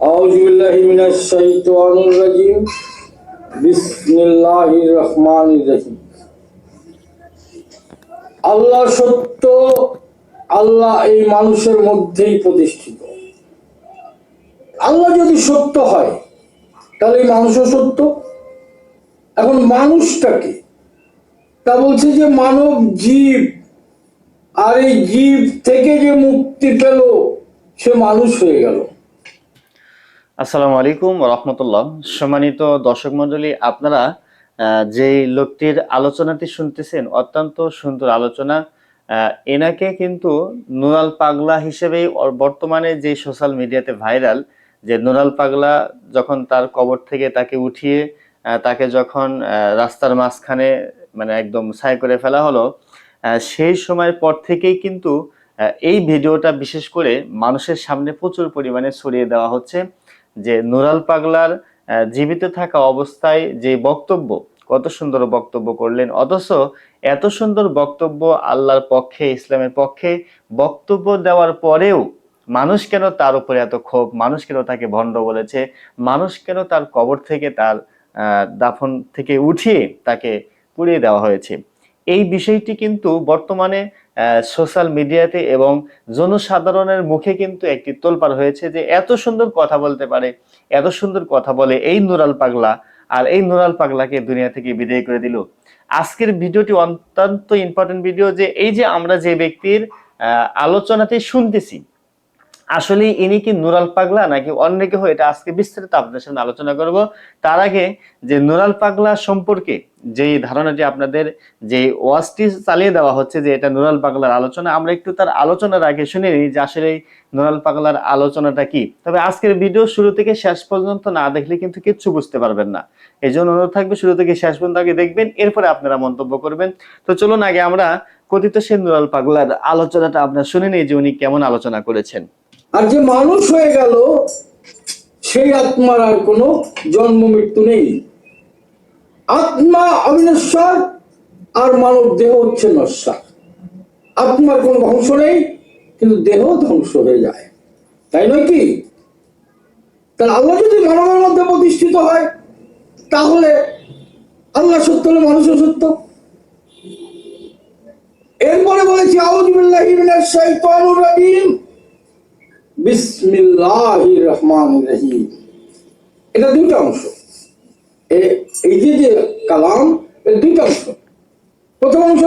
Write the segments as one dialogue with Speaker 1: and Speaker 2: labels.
Speaker 1: أعوذ بالله من الشيطان الرجيم بسم الله الرحمن الرحيم আল্লাহ সত্য আল্লাহ এই মানুষের মধ্যেই প্রতিষ্ঠিত আল্লাহ যদি সত্য হয় তাহলে এই মানুষও সত্য এখন মানুষটাকে তা বলছে যে মানব জীব আর এই জীব থেকে যে মুক্তি পেল সে মানুষ হয়ে গেল
Speaker 2: আসসালামু আলাইকুম রহমতুল্লাহ। সম্মানিত দর্শক মন্ডলী আপনারা যেই লোকটির আলোচনাটি শুনতেছেন, অত্যন্ত সুন্দর আলোচনা এনাকে কিন্তু নুরাল পাগলা হিসেবেই বর্তমানে যে সোশ্যাল মিডিয়াতে ভাইরাল যে নুরাল পাগলা যখন তার কবর থেকে তাকে উঠিয়ে তাকে যখন রাস্তার মাঝখানে মানে একদম ছাই করে ফেলা হলো সেই সময়ের পর থেকেই কিন্তু এই ভিডিওটা বিশেষ করে মানুষের সামনে প্রচুর পরিমাণে ছড়িয়ে দেওয়া হচ্ছে। যে নুরাল পাগলার জীবিত থাকা অবস্থায় যে বক্তব্য, কত সুন্দর বক্তব্য করলেন, অথচ এত সুন্দর বক্তব্য আল্লাহর পক্ষে, ইসলামের পক্ষে বক্তব্য দেওয়ার পরেও মানুষ কেন তার উপরে এত ক্ষোভ? মানুষ কেন তাকে ভণ্ড বলেছে? মানুষ কেন তার কবর থেকে তার দাফন থেকে উঠিয়ে তাকে পুড়িয়ে দেওয়া হয়েছে? এই বিষয়টি কিন্তু বর্তমানে সোশ্যাল মিডিয়াতে এবং জনসাধারণের মুখে কিন্তু একটি তোলপাড় হয়েছে যে এত সুন্দর কথা বলতে পারে, এত সুন্দর কথা বলে এই নুরাল পাগলা আর এই নুরাল পাগলাকে দুনিয়া থেকে বিদায় করে দিল। আজকের ভিডিওটি অত্যন্ত ইম্পর্টেন্ট ভিডিও যে এই যে আমরা যে ব্যক্তির আলোচনাতে শুনতেছি আসলে ইনি কি নুরাল পাগলা নাকি অন্য কেউ এটা আজকে বিস্তারিত আপনাদের সামনে আলোচনা করব। তার আগে যে নুরাল পাগলা সম্পর্কে যে ধারণাটি আপনাদের যে ওয়াজটি চালিয়ে দেওয়া হচ্ছে যে এটা নুরাল পাগলার আলোচনা, আমরা একটু তার আলোচনার আগে শুনে নিই যে আসলে নুরাল পাগলার আলোচনাটা কি। তবে আজকের ভিডিও শুরু থেকে শেষ পর্যন্ত না দেখলে কিন্তু কিচ্ছু বুঝতে পারবেন না। এই জন্য অনুরোধ থাকবে শুরু থেকে শেষ পর্যন্ত আগে দেখবেন, এরপরে আপনারা মন্তব্য করবেন। তো চলুন আগে আমরা কথিত সে নুরাল পাগলার আলোচনাটা আপনার শুনে নিই যে উনি কেমন আলোচনা করেছেন।
Speaker 1: আর যে মানুষ হয়ে গেল, সেই আত্মার আর কোনো জন্ম মৃত্যু নেই। আত্মা অবিনশ্বর, আর মানব দেহ হচ্ছে নশ্বর। আত্মার কোনো ধ্বংস নেই, কিন্তু দেহ ধ্বংস হয়ে যায়। তাই নয় কি? তাহলে আল্লাহ যদি মানবের মধ্যে প্রতিষ্ঠিত হয়, তাহলে আল্লাহ সত্য হলে মানুষও সত্য। এরপরে বলেছি আউযুবিল্লাহি মিনাশ শাইতানির রাজিম। এটা দুটো অংশ। এই যে যে কালাম দুটো অংশ। প্রথম অংশ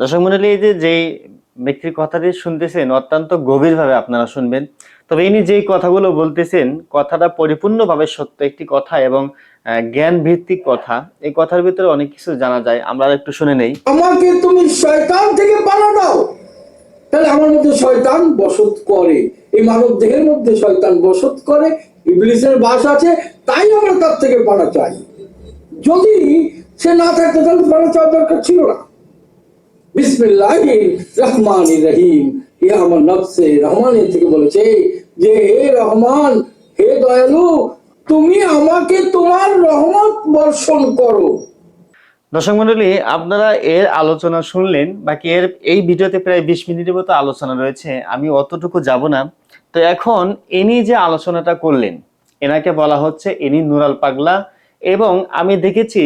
Speaker 2: দর্শক মন্ডলী, এই যে ব্যক্তির কথাটি শুনতেছেন, অত্যন্ত গভীরভাবে আপনারা শুনবেন। তবে ইনি যেই কথাগুলো বলতেছেন, কথাটা পরিপূর্ণভাবে সত্য একটি কথা এবং জ্ঞান ভিত্তিক কথা। এই কথার ভিতরে অনেক কিছু জানা যায়। আমরা একটু শুনে নেই।
Speaker 1: আমাকে তুমি শয়তান থেকে পানা দাও তাহলে আমার মধ্যে শয়তান বসত করে। এই মানব দেহের মধ্যে শয়তান বসত করে। ইবলিসের বাস আছে, তাই আমরা তার থেকে পানা চাই। যদি সে না থাকতো, তাহলে পানা চাওয়ার দরকার ছিল না। বিসমিল্লাহ রহমান রহিম। ইয়ে আমার নফসে রহমানের থেকে বলেছে যে, হে রহমান, হে দয়ালু তুমি আমাকে তোমার রহমত বর্ষণ করো।
Speaker 2: দর্শক মন্ডলী আপনারা এর আলোচনা শুনলেন, বাকি এর এই ভিডিওতে প্রায় বিশ মিনিটের মতো আলোচনা রয়েছে, আমি অতটুকু যাব না। তো এখন ইনি যে আলোচনাটা করলেন, এনাকে বলা হচ্ছে ইনি নুরাল পাগলা এবং আমি দেখেছি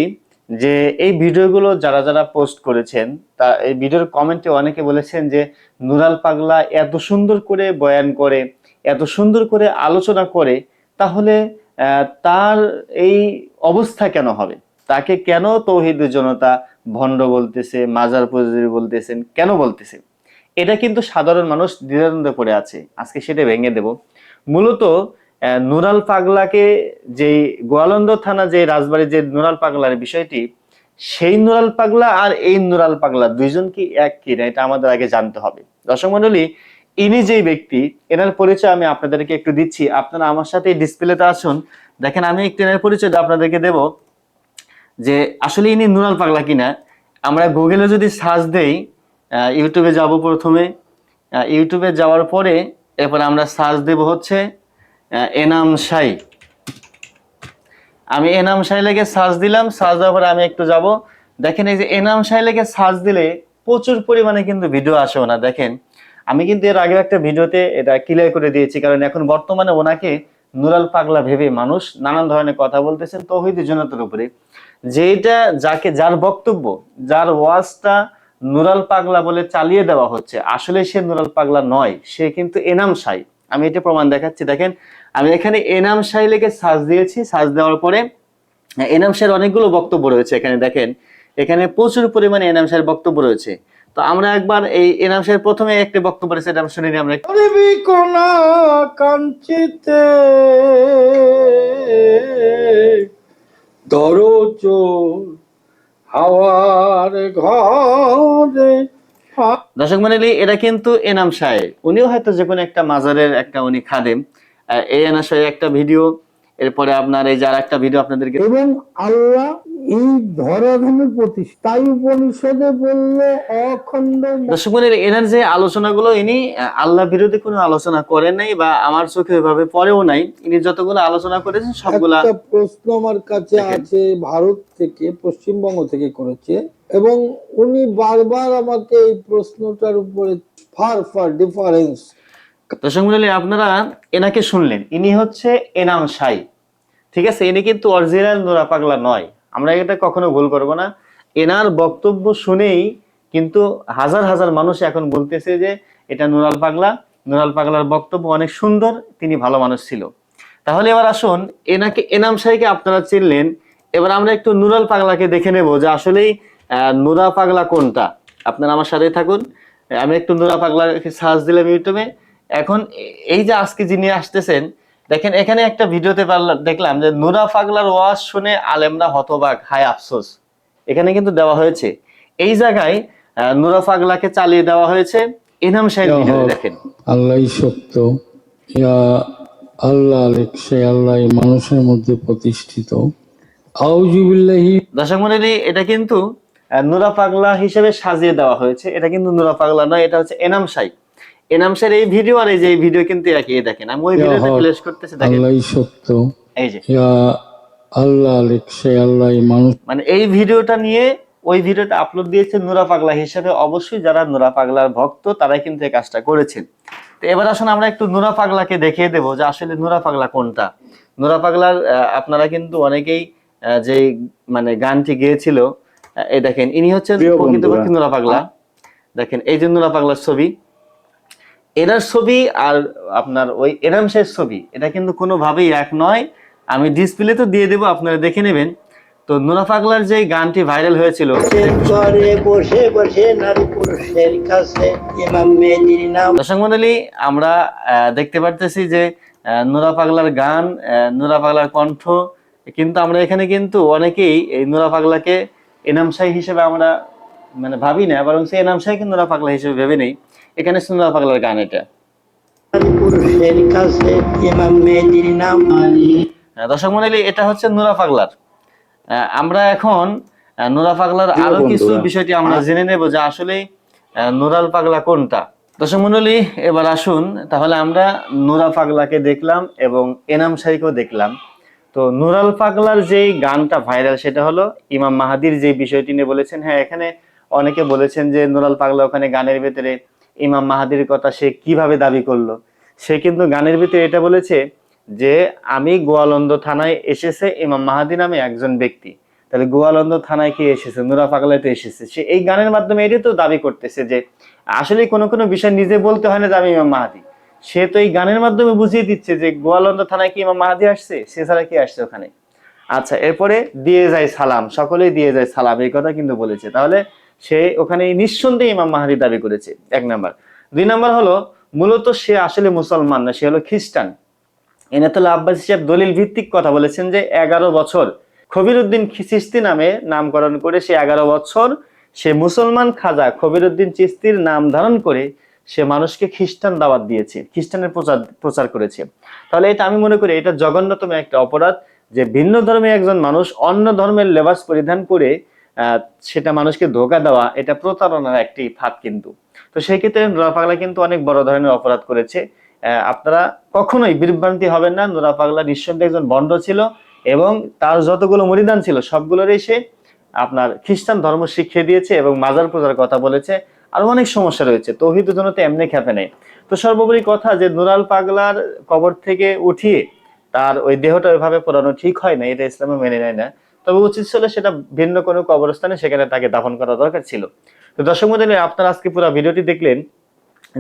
Speaker 2: যে এই ভিডিওগুলো যারা যারা পোস্ট করেছেন, তা এই ভিডিওর কমেন্টে অনেকে বলেছেন যে নুরাল পাগলা এত সুন্দর করে বয়ান করে, এত সুন্দর করে আলোচনা করে, তাহলে তার এই অবস্থা কেন হবে? তাকে কেন তৌহিদের জনতা ভণ্ড বলতেছে, মাজার পুজারি বলতেছেন, কেন বলতেছে? এটা কিন্তু সাধারণ মানুষ দ্বিধাদ্বন্দ্বে পড়ে আছে। আজকে সেটা ভেঙে দেব। মূলত নুরাল পাগলাকে যে গোয়ালন্দ থানা যে রাজবাড়ির যে নুরাল পাগলার বিষয়টি, সেই নুরাল পাগলা আর এই নুরাল পাগলা দুইজন কি এক কি না, এটা আমাদের আগে জানতে হবে। দর্শক মন্ডলী ইনি যেই ব্যক্তি, এনার পরিচয় আমি আপনাদেরকে একটু দিচ্ছি। আপনারা আমার সাথে ডিসপ্লেতে আসুন। দেখেন, আমি একটু এনার পরিচয়টা আপনাদেরকে দেবো যে আসলে ইনি নুরাল পাগলা কিনা। আমরা গুগলে যদি সার্চ দেই ইউটিউবে যাব প্রথমে। ইউটিউবে যাওয়ার পরে এরপর আমরা সার্চ দেব হচ্ছে এনাম সাই আমি এনাম সাই লেগে সার্চ দিলাম। সার্চ দেওয়ার পরে আমি একটু যাব। দেখেন, এই যে এনাম সাই লেগে সার্চ দিলে প্রচুর পরিমাণে কিন্তু ভিডিও আসে না। দেখেন আমি কিন্তু এর আগে একটা ভিডিওতে এটা ক্লিয়ার করে দিয়েছি, কারণ এখন বর্তমানে ওনাকে নুরাল পাগলা ভেবে মানুষ নানান ধরনের কথা বলতেছেন তৌহিদি জনতার উপরে। যেটা যাকে, যার বক্তব্য, যার ওয়াজটা নুরাল পাগলা বলে চালিয়ে দেওয়া হচ্ছে, আসলে সে নুরাল পাগলা নয়, সে কিন্তু এনাম সাই আমি এটা প্রমাণ দেখাচ্ছি, দেখেন, আমি এখানে এনাম সাই লিখে সাজ দিয়েছি, সাজ দেওয়ার পরে এনাম সাহের অনেকগুলো বক্তব্য রয়েছে এখানে, দেখেন, এখানে প্রচুর পরিমাণে এনাম সাহের বক্তব্য রয়েছে। তো আমরা একবার এই এনাম সাহেব প্রথমে একটা বক্তব্য রয়েছে এটা আমরা শুনে নিই আমরা।
Speaker 1: কাঞ্চিতে দরচ হাওয়ার ঘরে
Speaker 2: দর্শক মন্ডলী এটা কিন্তু এনাম সাহেব উনিও হয়তো যে কোনো একটা মাজারের একটা উনি খাদেম। এই এনাম সাহেব একটা ভিডিও এরপরে আপনার এই যার একটা ভিডিও আপনাদেরকে
Speaker 3: এবং আল্লাহ এই ধরাধামের প্রতি তাই উপনিষদে বলল অখণ্ড
Speaker 2: দর্শক এনার যে আলোচনাগুলো ইনি আল্লাহ বিরোধী কোনো আলোচনা করেন নাই বা আমার চোখে ওইভাবে পড়েও নাই। ইনি যতগুলো আলোচনা করেছেন সবগুলা
Speaker 3: একটা প্রশ্ন আমার কাছে আছে ভারত থেকে পশ্চিমবঙ্গ থেকে করেছে। এবং উনি বারবার আমাকে এই প্রশ্নটার উপরে ফার ফার ডিফারেন্স
Speaker 2: দর্শক মন্ডলী আপনারা এনাকে শুনলেন। ইনি হচ্ছে এনাম সাই। ঠিক আছে, ইনি কিন্তু অরিজিনাল নোরা পাগলা নয়। আমরা এটা কখনো ভুল করব না। এনার বক্তব্য শুনেই কিন্তু হাজার হাজার মানুষ এখন বলতেছে যে, এটা নুরাল পাগলা। নুরাল পাগলার বক্তব্য অনেক সুন্দর, তিনি ভালো মানুষ ছিল। তাহলে এবার আসুন, এনাকে, এনাম সাইকে আপনারা চিনলেন। এবার আমরা একটু নুরাল পাগলাকে দেখে নেব যে আসলেই নুরা পাগলা কোনটা। আপনারা আমার সাথে থাকুন। আমি একটু নুরা পাগলাকে সার্চ দিলাম ইউটিউবে। এখন এই যে আজকে যিনি আসতেছেন দেখেন এখানে একটা ভিডিওতে পারলাম দেখলাম যে নুরা পাগলার ওয়াজ শুনে আলেমরা হতবাক হায় আফসোস। এখানে কিন্তু দেওয়া হয়েছে। এই জায়গায় নুরা পাগলাকে চালিয়ে দেওয়া হয়েছে এনাম সাহেব ভিডিও দেখেন।
Speaker 3: আল্লাহ সত্য। ইয়া আল্লাহ সে আল্লাহ মানুষের মধ্যে প্রতিষ্ঠিত। আউজুবিল্লাহি
Speaker 2: দর্শক মন্ডলী এটা কিন্তু নুরা পাগলা হিসেবে সাজিয়ে দেওয়া হয়েছে। এটা কিন্তু নুরা পাগলা নয় এটা হচ্ছে এনাম সাই এনাম সাহের এই ভিডিও আর এই যে এই ভিডিও কিন্তু একই দেখেন আমি ওই ভিডিওতে। প্লেস করতেছি দেখেন।
Speaker 3: আল্লাহ সত্য।
Speaker 2: এই যে।
Speaker 3: ইয়া আল্লাহ আলেক সে আল্লাহ মানুষ।
Speaker 2: মানে এই ভিডিওটা নিয়ে ওই ভিডিওটা আপলোড দিয়েছে নুরা পাগলা হিসেবে। অবশ্যই যারা নুরা পাগলার ভক্ত তারাই কিন্তু এই কাজটা করেছেন। তো এবার আসুন আমরা একটু নুরা পাগলাকে দেখিয়ে দেবো যে আসলে নুরা পাগলা কোনটা। নুরা পাগলার আপনারা কিন্তু অনেকেই যে মানে গানটি গেয়েছিল এই দেখেন ইনি হচ্ছেন প্রকৃতপক্ষে। নুরা পাগলা। দেখেন এই যে নুরা পাগলার ছবি। এনার ছবি আর আপনার ওই এনাম শেষ ছবি এটা কিন্তু কোনোভাবেই এক নয়। আমি ডিসপ্লে তো দিয়ে দেবো আপনারা দেখে নেবেন। তো নুরা পাগলার যে গানটি ভাইরাল হয়েছিল
Speaker 4: বসে বসে নারী পুরুষের কাছে ইমাম মেহেদির নাম।
Speaker 2: দর্শক মন্ডলী আমরা আহ, দেখতে পারতেছি যে নুরা পাগলার গান নুরা পাগলার কণ্ঠ কিন্তু আমরা এখানে কিন্তু অনেকেই এই নোরা পাগলাকে এনাম শাহী হিসেবে আমরা মানে ভাবি না বরং সে এনাম শাহীকে নোরা পাগলা হিসেবে ভেবে নেই। এখানে নুরা পাগলার গান এটা। আহ, দর্শক মন্ডলী এটা হচ্ছে নুরা পাগলার। আমরা এখন নুরা পাগলার আরও কিছু বিষয়টি আমরা জেনে নেব যে আসলে নুরাল পাগলা কোনটা। দর্শক মন্ডলী এবার আসুন তাহলে আমরা নুরা পাগলাকে দেখলাম এবং এনাম শাহীকেও দেখলাম। তো নুরাল পাগলার যেই গানটা ভাইরাল সেটা হলো ইমাম মাহাদির যে বিষয়টি নিয়ে বলেছেন। হ্যাঁ এখানে অনেকে বলেছেন যে নুরাল পাগলা ওখানে গানের ভেতরে ইমাম মাহাদির কথা সে কীভাবে দাবি করল? সে কিন্তু গানের ভিতরে এটা বলেছে যে, আমি গোয়ালন্দ থানায় এসেছে, ইমাম মাহাদি নামে একজন ব্যক্তি। তাহলে গোয়ালন্দ থানায় কি এসেছে? নুরা পাগলায় এসেছে। সে এই গানের মাধ্যমে এটাই তো দাবি করতেছে যে, আসলে কোনো কোনো বিষয় নিজে বলতে হয় না যে, আমি ইমাম মাহাদি। সে তো এই গানের মাধ্যমে বুঝিয়ে দিচ্ছে যে, গোয়ালন্দ থানায় কি ইমাম মাহাদি আসছে? সে ছাড়া কি আসছে ওখানে? আচ্ছা এরপরে দিয়ে যায় সালাম। সকলেই দিয়ে যায় সালাম, এই কথা কিন্তু বলেছে। তাহলে সে ওখানে নিঃসন্দেহে ইমাম মাহাদি দাবি করেছে, এক নাম্বার। দুই নাম্বার হলো, মূলত সে আসলে মুসলমান না, সে হলো খ্রিস্টান। এনাতুল্লাহ আব্বাস সাহেব দলিল ভিত্তিক কথা বলেছেন যে এগারো বছর খবির উদ্দিন চিস্তি নামে নামকরণ করে সে এগারো বছর সে মুসলমান খাজা খবির উদ্দিন চিস্তির নাম ধারণ করে সে মানুষকে খ্রিস্টান দাওয়াত দিয়েছে, খ্রিস্টানের প্রচার প্রচার করেছে। তাহলে এটা আমি মনে করি এটা জঘন্যতম একটা অপরাধ যে ভিন্ন ধর্মে একজন মানুষ অন্য ধর্মের লেবাস পরিধান করে সেটা মানুষকে ধোকা দেওয়া, এটা প্রতারণার একটি ফাঁদ কিন্তু। তো সেই ক্ষেত্রে নুরা পাগলা কিন্তু অনেক বড় ধরনের অপরাধ করেছে। আপনারা কখনোই বিভ্রান্তি হবেন না। নুরা পাগলা নিঃসন্দেহে একজন বন্ড ছিল এবং তার যতগুলো মরিদান ছিল, সবগুলোরই সে আপনার খ্রিস্টান ধর্ম শিখিয়ে দিয়েছে এবং মাজার পূজার কথা বলেছে। আর অনেক সমস্যা রয়েছে। তৌহিদ জনতে এমনি খেপে নেই। তো সর্বোপরি কথা যে নুরাল পাগলার কবর থেকে উঠিয়ে তার ওই দেহটা ওইভাবে পোড়ানো ঠিক হয় না, এটা ইসলামে মেনে নেয় না। তবে উচিত ছিল সেটা ভিন্ন কোনো কবরস্থানে সেখানে তাকে দাফন করা দরকার ছিল। তো দর্শক মন্ডলী, আপনারা আজকে পুরো ভিডিওটি দেখলেন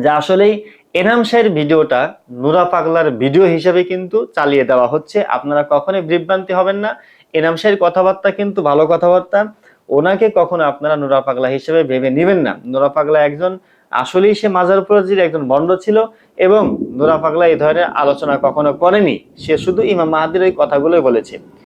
Speaker 2: যে আসলেই এনাম শাহের ভিডিওটা নুরা পাগলার ভিডিও হিসেবে কিন্তু চালিয়ে দেওয়া হচ্ছে। আপনারা কখনোই বিভ্রান্তি হবেন না। এনাম শাহের কথাবার্তা কিন্তু ভালো কথাবার্তা। ওনাকে কখনো আপনারা নুরা পাগলা হিসেবে ভেবে নেবেন না। নুরা পাগলা একজন, আসলেই সে মাজার প্রজির একজন বন্ড ছিল এবং নুরা পাগলা এই ধরনের আলোচনা কখনো করেনি। সে শুধু ইমাম মাহাদির ওই কথাগুলোই বলেছে।